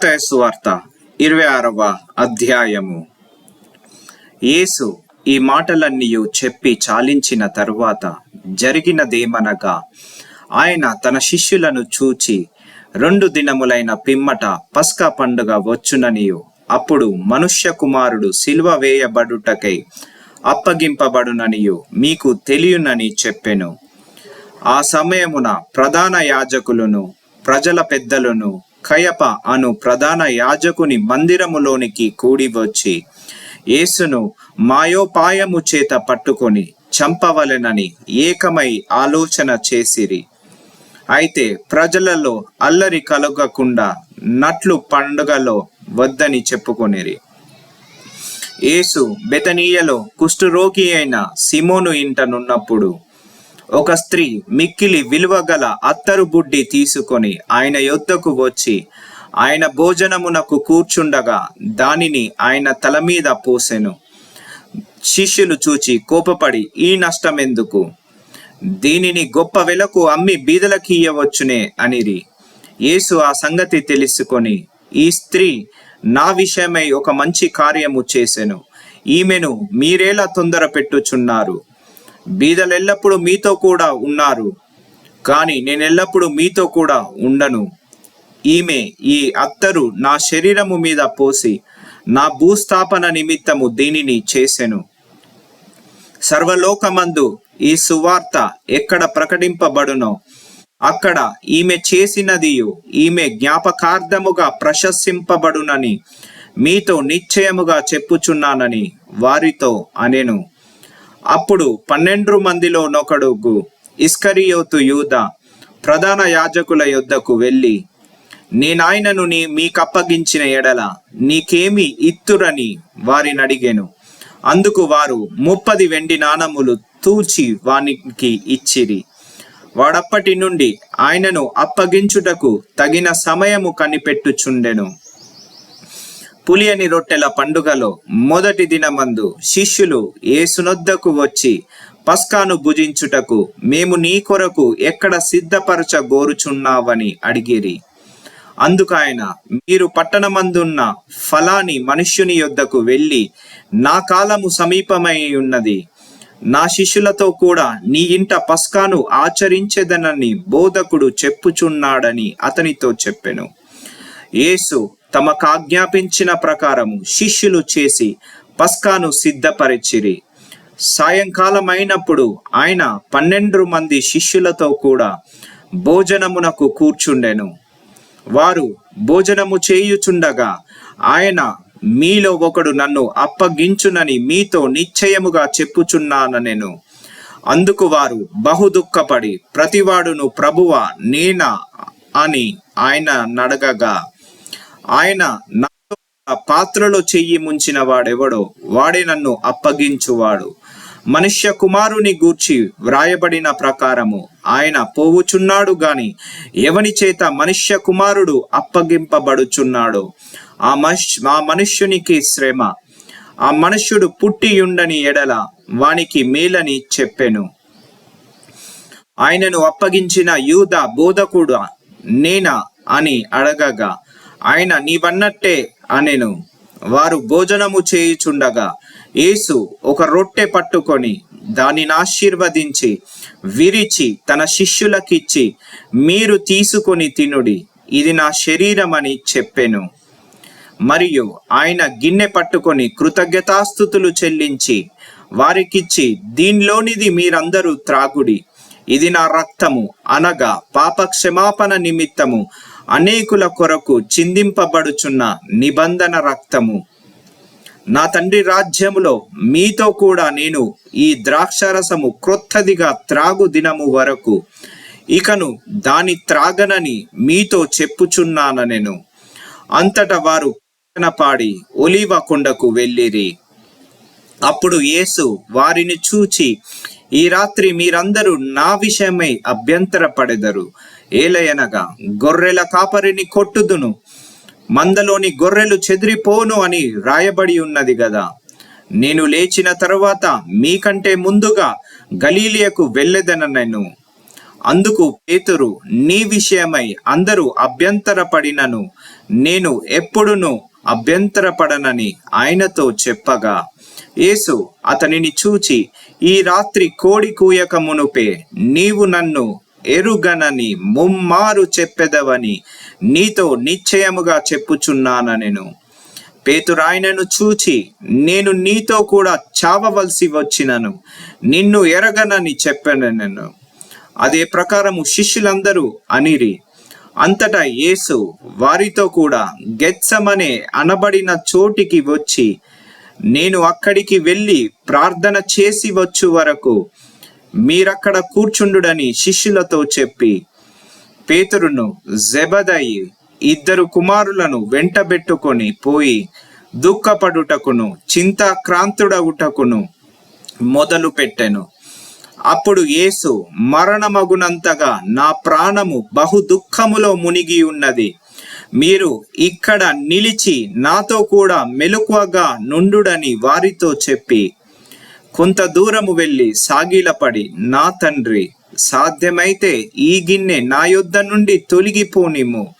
మత్తయి సువార్త ఇరవై ఆరవ అధ్యాయము. యేసు ఈ మాటలన్నీ చెప్పి చాలించిన తరువాత జరిగినదేమనగా ఆయన తన శిష్యులను చూచి రెండు దినములైన పిమ్మట పస్కా పండుగ వచ్చుననియు. అప్పుడు మనుష్య కుమారుడు శిల్వ వేయబడుటకై అప్పగింపబడుననియు మీకు తెలియనని చెప్పెను. ఆ సమయమున ప్రధాన యాజకులను ప్రజల పెద్దలను కయప అను ప్రధాన యాజకుని మందిరములోనికి కూడి వచ్చి యేసును మాయోపాయము చేత పట్టుకొని చంపవలెనని ఏకమై ఆలోచన చేసిరి. అయితే ప్రజలలో అల్లరి కలగకుండా నట్లు పండుగలో వద్దని చెప్పుకొనిరి. యేసు బెతనీయలో కుష్ఠరోగి అయిన సిమోను ఇంటనున్నప్పుడు ఒక స్త్రీ మిక్కిలి విలువగల అత్తరు బుడ్డి తీసుకొని ఆయన యొద్దకు వచ్చి ఆయన భోజనమునకు కూర్చుండగా దానిని ఆయన తల మీద పోసెను. శిష్యులు చూచి కోపపడి ఈ నష్టమెందుకు? దీనిని గొప్ప వెలకు అమ్మి బీదలకియ్యవచ్చునే అనిరి. యేసు ఆ సంగతి తెలుసుకొని ఈ స్త్రీ నా విషయమై ఒక మంచి కార్యము చేసెను. ఈమెను మీరేలా తొందర పెట్టుచున్నారు బీదలెల్లప్పుడూ మీతో కూడా ఉన్నారు. కానీ నేను ఎల్లప్పుడూ మీతో కూడా ఉండను. ఈమె ఈ అత్తరు నా శరీరము మీద పోసి నా భూస్థాపన నిమిత్తము దీనిని చేసెను. సర్వలోకమందు ఈ సువార్త ఎక్కడ ప్రకటింపబడునో అక్కడ ఈమె చేసినదియు ఈమె జ్ఞాపకార్థముగా ప్రశంసింపబడునని మీతో నిశ్చయముగా చెప్పుచున్నానని వారితో అనెను. అప్పుడు పన్నెండు మందిలో నొకడుగు ఇస్కరియోతు యూద ప్రధాన యాజకుల యొద్దకు వెళ్ళి నేనాయనను నీ మీకప్పగించిన ఎడల నీకేమి ఇత్తురని వారిని అడిగాను. అందుకు వారు ముప్పది వెండి నాణములు తూచి వానికి ఇచ్చిరి. వాడప్పటి నుండి ఆయనను అప్పగించుటకు తగిన సమయము కనిపెట్టుచుండెను. పులియని రొట్టెల పండుగలో మొదటి దినమందు శిష్యులు ఏసునొద్దకు వచ్చి పస్కాను భుజించుటకు మేము నీ కొరకు ఎక్కడ సిద్ధపరచ గోరుచున్నావని అడిగిరి. అందుకు మీరు పట్టణమందున్న ఫలాని మనుష్యుని యొద్దకు వెళ్ళి నా కాలము సమీపమై ఉన్నది నా శిష్యులతో కూడా నీ ఇంట పస్కాను ఆచరించేదనని బోధకుడు చెప్పుచున్నాడని అతనితో చెప్పెను. యేసు తమకు ఆజ్ఞాపించిన ప్రకారము శిష్యులు చేసి పస్కాను సిద్ధపరిచిరి. సాయంకాలం అయినప్పుడు ఆయన పన్నెండు మంది శిష్యులతో కూడా భోజనమునకు కూర్చుండెను. వారు భోజనము చేయుచుండగా ఆయన మీలో ఒకడు నన్ను అప్పగించునని మీతో నిశ్చయముగా చెప్పుచున్నానెను అందుకు వారు బహు దుఃఖపడి ప్రతివాడును ప్రభువ నేనా అని ఆయన నడగగా ఆయన పాత్రలో చెయ్యి ముంచిన వాడెవడో వాడే నన్ను అప్పగించువాడు. మనుష్య కుమారుని గూర్చి వ్రాయబడిన ప్రకారము ఆయన పోవుచున్నాడు గాని ఎవని చేత మనుష్య కుమారుడు అప్పగింపబడుచున్నాడు ఆ మనుష్ ఆ మనుష్యునికి శ్రమ. ఆ మనుష్యుడు పుట్టియుండని ఎడల వానికి మేలని చెప్పెను. ఆయనను అప్పగించిన యూద బోధకుడు నేనా అని అడగగా ఆయన నీవన్నట్టే అనెను. వారు భోజనము చేయుచుండగా యేసు ఒక రొట్టె పట్టుకొని దానిని ఆశీర్వదించి విరిచి తన శిష్యులకిచ్చి మీరు తీసుకొని తినుడి ఇది నా శరీరం అని చెప్పెను. మరియు ఆయన గిన్నె పట్టుకొని కృతజ్ఞతాస్థుతులు చెల్లించి వారికిచ్చి దీనిలోనిది మీరందరూ త్రాగుడి ఇది నా రక్తము అనగా పాప క్షమాపణ నిమిత్తము అనేకుల కొరకు చిందింపబడుచున్న నిబంధన రక్తము. నా తండ్రి రాజ్యములో మీతో కూడా నేను ఈ ద్రాక్షరసము క్రొత్తదిగా త్రాగు దినము వరకు ఇకను దాని త్రాగనని మీతో చెప్పుచున్నాన నేను. అంతటా వారు పాడి ఒలివ కొండకు వెళ్ళిరి. అప్పుడు యేసు వారిని చూచి ఈ రాత్రి మీరందరూ నా విషయమై అభ్యంతరపడెదరు. ఏలయనగా గొర్రెల కాపరిని కొట్టుదును మందలోని గొర్రెలు చెదిరిపోను అని రాయబడి ఉన్నది కదా నేను లేచిన తరువాత మీకంటే ముందుగా గలీలియకు వెళ్ళెదనను అందుకు పేతురు నీ విషయమై అందరూ అభ్యంతరపడినను నేను ఎప్పుడును అభ్యంతరపడనని ఆయనతో చెప్పగా. యేసు అతనిని చూచి ఈ రాత్రి కోడి కూయక మునుపే నీవు నన్ను ఎరుగనని ముమ్మారు చెప్పెదవని నీతో నిశ్చయముగా చెప్పుచున్నానెను పేతురాయనను చూచి నేను నీతో కూడా చావవలసి వచ్చినను నిన్ను ఎరగనని చెప్పనెను. అదే ప్రకారము శిష్యులందరూ అనిరి అంతటా యేసు వారితో కూడా గెత్సమనే అనబడిన చోటికి వచ్చి నేను అక్కడికి వెళ్ళి ప్రార్థన చేసి వచ్చు వరకు మీరక్కడ కూర్చుండుడని శిష్యులతో చెప్పి పేతురును జెబదయి ఇద్దరు కుమారులను వెంటబెట్టుకొని పోయి దుఃఖపడుటకును చింతాక్రాంతుడవుటకును మొదలు పెట్టెను అప్పుడు యేసు మరణమగునంతగా నా ప్రాణము బహు దుఃఖములో మునిగి ఉన్నది. మీరు ఇక్కడ నిలిచి నాతో కూడా మెలకువగా నుండుడని వారితో చెప్పి కొంత దూరము వెళ్ళి సాగిలపడి నా తండ్రి సాధ్యమైతే ఈ గిన్నె నా యొద్ద నుండి తొలగిపోనిమ్ము.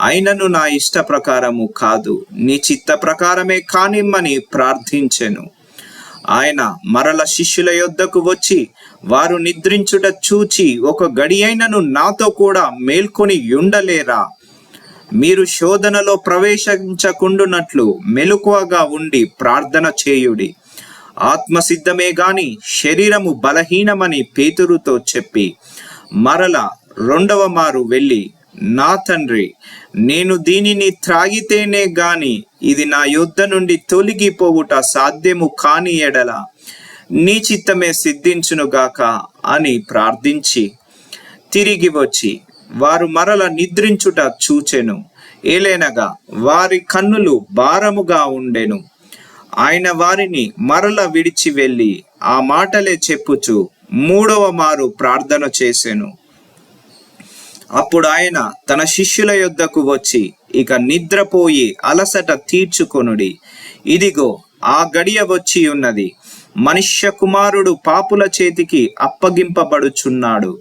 అయినను నా ఇష్ట ప్రకారము కాదు నీ చిత్త ప్రకారమే కానిమ్మని ప్రార్థించెను. ఆయన మరల శిష్యుల యొద్దకు వచ్చి వారు నిద్రించుట చూచి ఒక గడియైనను నాతో కూడా మేల్కొని ఉండలేరా మీరు శోధనలో ప్రవేశించకుండునట్లు మెలకువగా ఉండి ప్రార్థన చేయుడి. ఆత్మసిద్ధమే గాని శరీరము బలహీనమని పేతురుతో చెప్పి మరల రెండవ మారు వెళ్ళి నా తండ్రి నేను దీనిని త్రాగితేనే గాని ఇది నా యుద్ధ నుండి తొలగిపోవుట సాధ్యము కాని ఎడల నీ చిత్తమే సిద్ధించునుగాక అని ప్రార్థించి తిరిగి వచ్చి వారు మరల నిద్రించుట చూచెను. ఏలేనగా వారి కన్నులు భారముగా ఉండెను. ఆయన వారిని మరల విడిచి వెళ్ళి ఆ మాటలే చెప్పుచు మూడవ మారు ప్రార్థన చేసెను. అప్పుడు ఆయన తన శిష్యుల యొద్దకు వచ్చి ఇక నిద్రపోయి అలసట తీర్చుకొనుడి. ఇదిగో ఆ గడియ వచ్చి ఉన్నది. మనుష్య కుమారుడు పాపుల చేతికి అప్పగింపబడుచున్నాడు.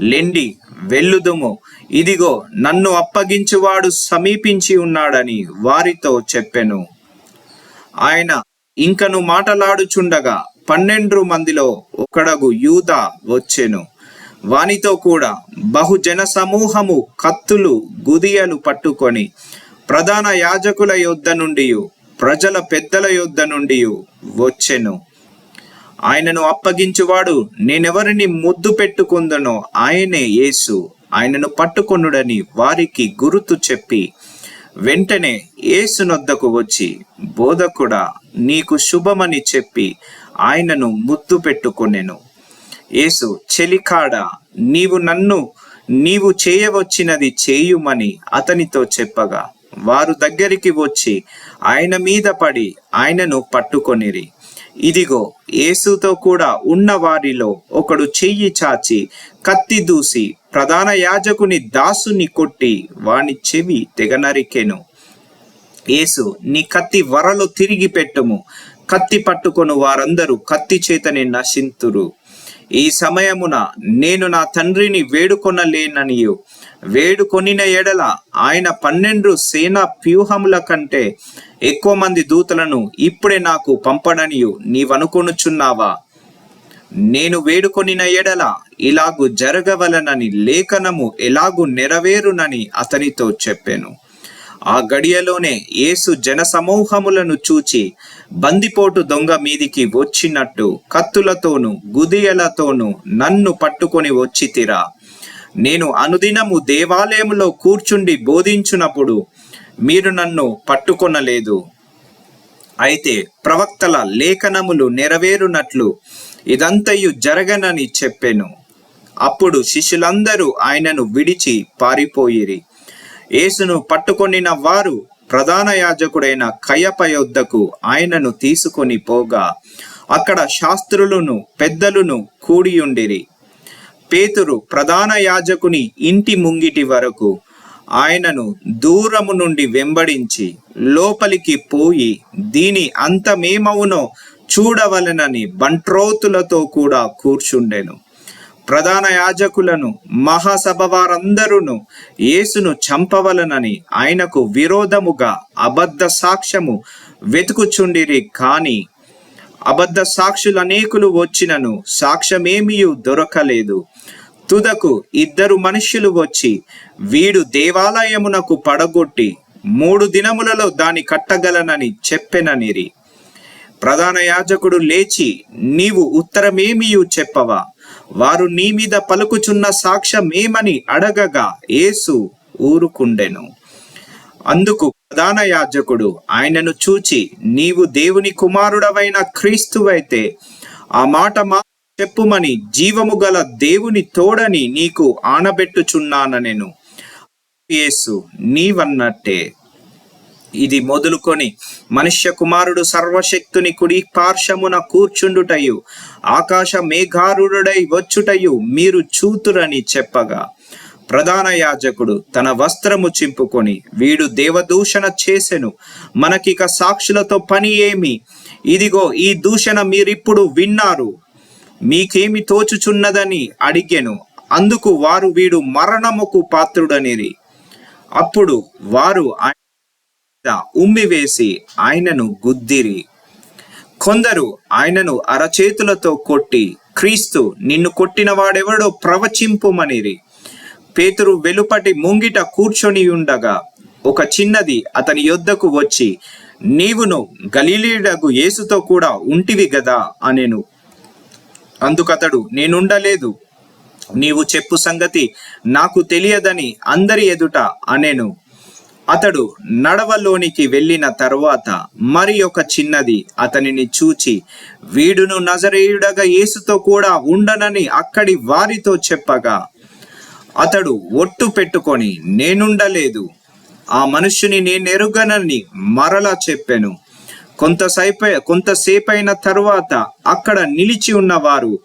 లెండి వెళ్ళుదుము. ఇదిగో నన్ను అప్పగించువాడు సమీపించి ఉన్నాడని వారితో చెప్పెను. ఆయన ఇంకను మాటలాడుచుండగా పన్నెండు మందిలో ఒకడగు యూద వచ్చెను. వానితో కూడా బహుజన సమూహము కత్తులు గుదియలు పట్టుకొని ప్రధాన యాజకుల యొద్ద నుండి ప్రజల పెద్దల యొద్ద నుండి వచ్చెను. ఆయనను అప్పగించువాడు నేనెవరిని ముద్దు పెట్టుకుందనో ఆయనే యేసు. ఆయనను పట్టుకొనుడని వారికి గురుతు చెప్పి వెంటనే ఏసునొద్దకు వచ్చి బోధకుడా నీకు శుభమని చెప్పి ఆయనను ముద్దు పెట్టుకొనెను. యేసు చెలికాడ నీవు నన్ను నీవు చేయవచ్చినది చేయుమని అతనితో చెప్పగా వారు దగ్గరికి వచ్చి ఆయన మీద పడి ఆయనను పట్టుకొనిరి. ఇదిగో యేసుతో కూడా ఉన్న వారిలో ఒకడు చెయ్యి చాచి కత్తి దూసి ప్రధాన యాజకుని దాసుని కొట్టి వాని చెవి తెగనరికెను. యేసు నీ కత్తి వరలో తిరిగి పెట్టుము. కత్తి పట్టుకొను వారందరూ కత్తి చేతని నశింతురు. ఈ సమయమున నేను నా తండ్రిని వేడుకొనలేననియు. వేడుకొనిన ఎడల ఆయన పన్నెండు సేనా వ్యూహముల కంటే ఎక్కువ మంది దూతలను ఇప్పుడే నాకు పంపడనియు నీవనుకొనుచున్నావా? నేను వేడుకొనిన ఎడల ఇలాగు జరగవలనని లేఖనము ఎలాగు నెరవేరునని అతనితో చెప్పాను. ఆ గడియలోనే యేసు జనసమూహములను చూచి బందిపోటు దొంగ మీదికి వచ్చినట్టు కత్తులతోనూ గుదియలతోనూ నన్ను పట్టుకొని వచ్చితిరా. నేను అనుదినము దేవాలయములో కూర్చుండి బోధించునప్పుడు మీరు నన్ను పట్టుకొనలేదు. అయితే ప్రవక్తల లేఖనములు నెరవేరునట్లు ఇదంతయు జరగనని చెప్పెను. అప్పుడు శిష్యులందరూ ఆయనను విడిచి పారిపోయిరి. యేసును పట్టుకొనిన వారు ప్రధాన యాజకుడైన కయప యొద్దకు ఆయనను తీసుకొని పోగా అక్కడ శాస్త్రులను పెద్దలను కూడియుండిరి. పేతురు ప్రధాన యాజకుని ఇంటి ముంగిటి వరకు ఆయనను దూరము నుండి వెంబడించి లోపలికి పోయి దీని అంతమేమవునో చూడవలెనని బంట్రోతులతో కూడా కూర్చుండెను. ప్రధాన యాజకులను మహాసభ వారందరూను యేసును చంపవలనని ఆయనకు విరోధముగా అబద్ధ సాక్ష్యము వెతుకుచుండిరి. కాని అబద్ధ సాక్షులు అనేకులు వచ్చినను సాక్ష్యమేమీ దొరకలేదు. తుదకు ఇద్దరు మనుష్యులు వచ్చి వీడు దేవాలయమునకు పడగొట్టి మూడు దినములలో దాని కట్టగలనని చెప్పెననిరి. ప్రధాన యాజకుడు లేచి నీవు ఉత్తరమేమియు చెప్పవా? వారు నీ మీద పలుకుచున్న సాక్ష్యమేమని అడగగా యేసు ఊరుకుండెను. అందుకు ప్రధాన యాజకుడు ఆయనను చూచి నీవు దేవుని కుమారుడవైన క్రీస్తువైతే ఆ మాట మా చెప్పుమని జీవము గల దేవుని తోడని నీకు ఆనబెట్టుచున్నాననెను. యేసు నీవన్నట్టే. ఇది మొదలుకొని మనుష్య కుమారుడు సర్వశక్తుని కుడి పార్శ్వమున కూర్చుండుటయు ఆకాశ మేఘారుడై వచ్చుటయు మీరు చూతురని చెప్పగా. ప్రధాన యాజకుడు తన వస్త్రము చింపుకొని వీడు దేవదూషణ చేసెను మనకిక సాక్షులతో పని ఏమి? ఇదిగో ఈ దూషణ మీరిప్పుడు విన్నారు. మీకేమి తోచుచున్నదని అడిగెను అందుకు వారు వీడు మరణముకు పాత్రుడనిరి. అప్పుడు వారు ఉమ్మివేసి ఆయనను గుద్దిరి. కొందరు ఆయనను అరచేతులతో కొట్టి క్రీస్తు నిన్ను కొట్టిన వాడెవడో ప్రవచింపుమనిరి. పేతురు వెలుపటి ముంగిట కూర్చొని ఉండగా ఒక చిన్నది అతని యొద్దకు వచ్చి నీవును గలీలీడకు యేసుతో కూడా ఉంటివి గదా అనెను. అందుకతడు నేనుండలేదు. నీవు చెప్పు సంగతి నాకు తెలియదని అందరి ఎదుట అనెను. అతడు నడవలోనికి వెళ్ళిన తర్వాత మరి ఒక చిన్నది అతనిని చూచి వీడును నజరేయుడగా యేసుతో కూడా ఉండనని అక్కడి వారితో చెప్పగా. అతడు ఒట్టు పెట్టుకొని నేనుండలేదు. ఆ మనుష్యుని నేనెరుగనని మరలా చెప్పాను. కొంతసేప కొంతసేపైన తరువాత అక్కడ నిలిచి ఉన్నవారు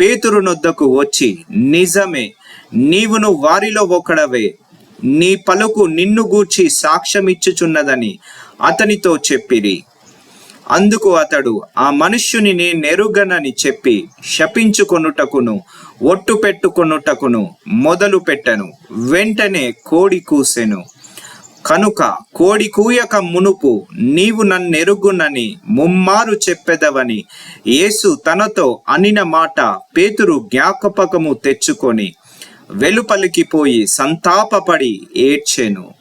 పేతురు నొద్దకు వచ్చి నిజమే నీవును వారిలో ఒకడవే. నీ పలుకు నిన్ను గూర్చి సాక్ష్యమిచ్చుచున్నదని అతనితో చెప్పిరి. అందుకు అతడు ఆ మనుష్యుని నేనెరుగనని చెప్పి శపించుకొనుటకును ఒట్టు పెట్టుకొనుటకును మొదలు పెట్టెను. వెంటనే కోడి కూసెను. కనుక కోడి కూయక మునుపు నీవు నన్నెరుగునని ముమ్మారు చెప్పెదవని యేసు తనతో అనిన మాట పేతురు జ్ఞాపకము తెచ్చుకొని వెలుపలికి పోయి సంతాపపడి ఏడ్చెను.